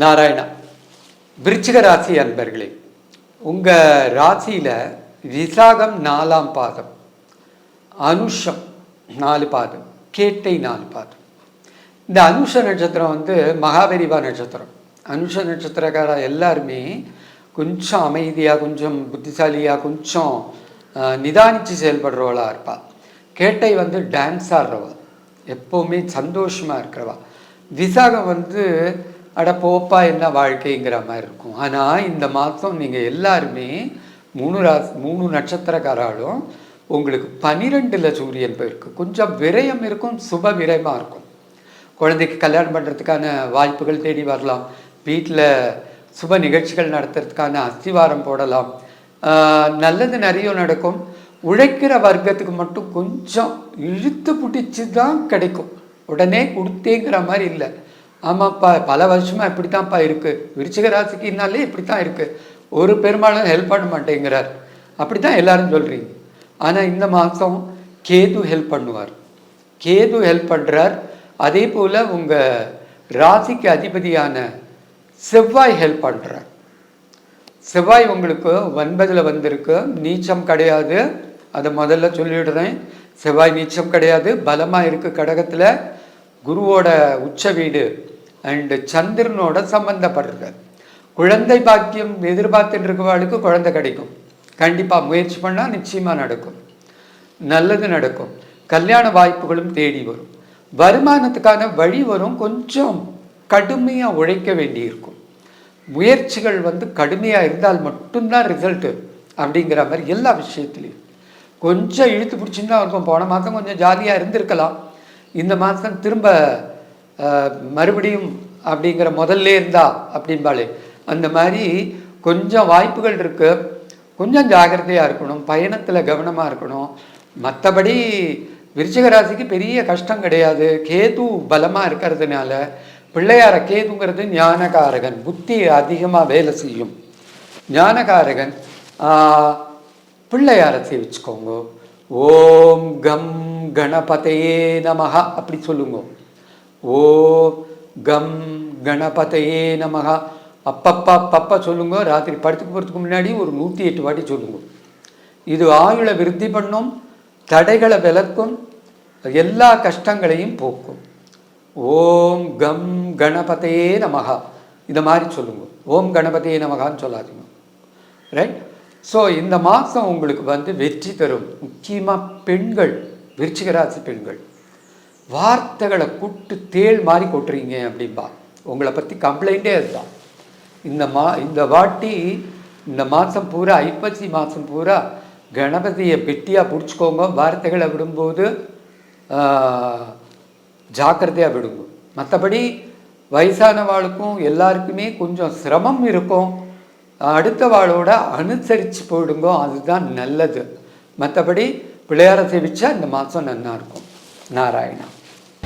நாராயணா விருச்சிக ராசி அன்பர்களே உங்கள் ராசியில் விசாகம் நாலாம் பாதம் அனுஷம் நாலு பாதம் கேட்டை நாலு பாதம். இந்த அனுஷ நட்சத்திரம் வந்து மகாபெரிவா நட்சத்திரம். அனுஷ நட்சத்திரக்கார எல்லாருமே கொஞ்சம் அமைதியாக கொஞ்சம் புத்திசாலியாக கொஞ்சம் நிதானித்து செயல்படுறவளாக செயல்படுறவளா இருப்பா. கேட்டை வந்து டான்ஸ் ஆடுறவா. எப்போவுமே சந்தோஷமாக இருக்கிறவா. விசாகம் வந்து அட போப்பா என்ன வாழ்க்கைங்கிற மாதிரி இருக்கும். ஆனால் இந்த மாதம் நீங்கள் எல்லாருமே மூணு ராசி மூணு நட்சத்திரக்காராலும் உங்களுக்கு பனிரெண்டில் சூரியன் போயிருக்கு. கொஞ்சம் விரயம் இருக்கும் சுப விரயமாக இருக்கும். குழந்தைக்கு கல்யாணம் பண்ணுறதுக்கான வாய்ப்புகள் தேடி வரலாம். வீட்டில் சுப நிகழ்ச்சிகள் நடத்துறதுக்கான அஸ்திவாரம் போடலாம். நல்லது நிறைய நடக்கும். உழைக்கிற வர்க்கத்துக்கு மட்டும் கொஞ்சம் இழுத்து பிடிச்சி தான் கிடைக்கும். உடனே கொடுத்தேங்கிற மாதிரி இல்லை. ஆமாப்பா பல வருஷமாக இப்படி தான்ப்பா இருக்குது விருச்சிக ராசிக்குனாலே இப்படி தான் இருக்குது ஒரு பெரும்பாலும் ஹெல்ப் பண்ண மாட்டேங்கிறார். அப்படி தான் எல்லாரும் சொல்கிறீங்க ஆனால் இந்த மாதம் கேது ஹெல்ப் பண்ணுவார். கேது ஹெல்ப் பண்ணுறார் அதே போல் உங்கள் ராசிக்கு அதிபதியான செவ்வாய் ஹெல்ப் பண்ணுறார் செவ்வாய் உங்களுக்கு ஒன்பதில் வந்திருக்கு. நீச்சம் கிடையாது. அதை முதல்ல சொல்லிடுறேன். செவ்வாய் நீச்சம் கிடையாது. பலமாக இருக்குது கடகத்தில். குருவோட உச்ச வீடு. அண்டு சந்திரனோட சம்பந்தப்படுறது. குழந்தை பாக்கியம் எதிர்பார்த்துட்டு இருக்கவாளுக்கு குழந்தை கிடைக்கும். கண்டிப்பாக முயற்சி பண்ணால் நிச்சயமாக நடக்கும். நல்லது நடக்கும். கல்யாண வாய்ப்புகளும் தேடி வரும். வருமானத்துக்கான வழி வரும். கொஞ்சம் கடுமையாக உழைக்க வேண்டியிருக்கும். முயற்சிகள் வந்து கடுமையாக இருந்தால் மட்டும்தான் ரிசல்ட்டு அப்படிங்கிற மாதிரி எல்லா விஷயத்துலையும். கொஞ்சம் இழுத்து பிடிச்சின்னு தான் இருக்கும். போன மாதம் கொஞ்சம் ஜாலியாக இருந்திருக்கலாம். இந்த மாதம் திரும்ப மறுபடியும் அப்படிங்கிற முதல்ல இருந்தா அப்படிம்பாளே. அந்த மாதிரி கொஞ்சம் வாய்ப்புகள் இருக்கு. கொஞ்சம் ஜாக்கிரதையாக இருக்கணும். பயணத்தில் கவனமாக இருக்கணும். மற்றபடி விருச்சிக ராசிக்கு பெரிய கஷ்டம் கிடையாது. கேது பலமாக இருக்கிறதுனால பிள்ளையார கேதுங்கிறது ஞானகாரகன். புத்தி அதிகமாக வேலை செய்யும். ஞானகாரகன் ஆஹ், வச்சுக்கோங்க. சேவிச்சுக்கோங்க ஓம் கம் கணபதையே நமகா அப்படி சொல்லுங்க. ஓம் கம் கணபதையே நமகா அப்பப்பா அப்பப்பா சொல்லுங்க ராத்திரி படுத்துக்கு போகிறதுக்கு முன்னாடி ஒரு நூற்றி எட்டு வாட்டி சொல்லுங்க. இது ஆயுளை விருத்தி பண்ணும் தடைகளை விளக்கும் எல்லா கஷ்டங்களையும் போக்கும். ஓம் கம் கணபதையே நமகா இந்த மாதிரி சொல்லுங்க. ஓம் கணபதியே நமகான்னு சொல்லாதீங்க. ரைட் ஸோ இந்த மாதம் உங்களுக்கு வந்து வெற்றி தரும். முக்கியமாக பெண்கள் விருச்சிகராசி பெண்கள். வார்த்தைகளை கூட்டு தேள் மாதிரி கொட்டுறீங்க அப்படின்பா உங்களை பற்றி கம்ப்ளைண்ட்டே அதுதான் இந்த மா இந்த வாட்டி இந்த மாதம் பூரா ஐப்பசி மாதம் பூரா கணபதியை கெட்டியாக பிடிச்சிக்கோங்க வார்த்தைகளை விடும்போது ஜாக்கிரதையாக விடுங்க. மற்றபடி வயசானவாளுக்கும் எல்லாருக்குமே கொஞ்சம் சிரமம் இருக்கும். அடுத்த வாளோட அனுசரித்து போயிடுங்க அதுதான் நல்லது. மற்றபடி பிள்ளையாரை சேவிச்சா இந்த மாதம் நல்லா இருக்கும். நாராயணா.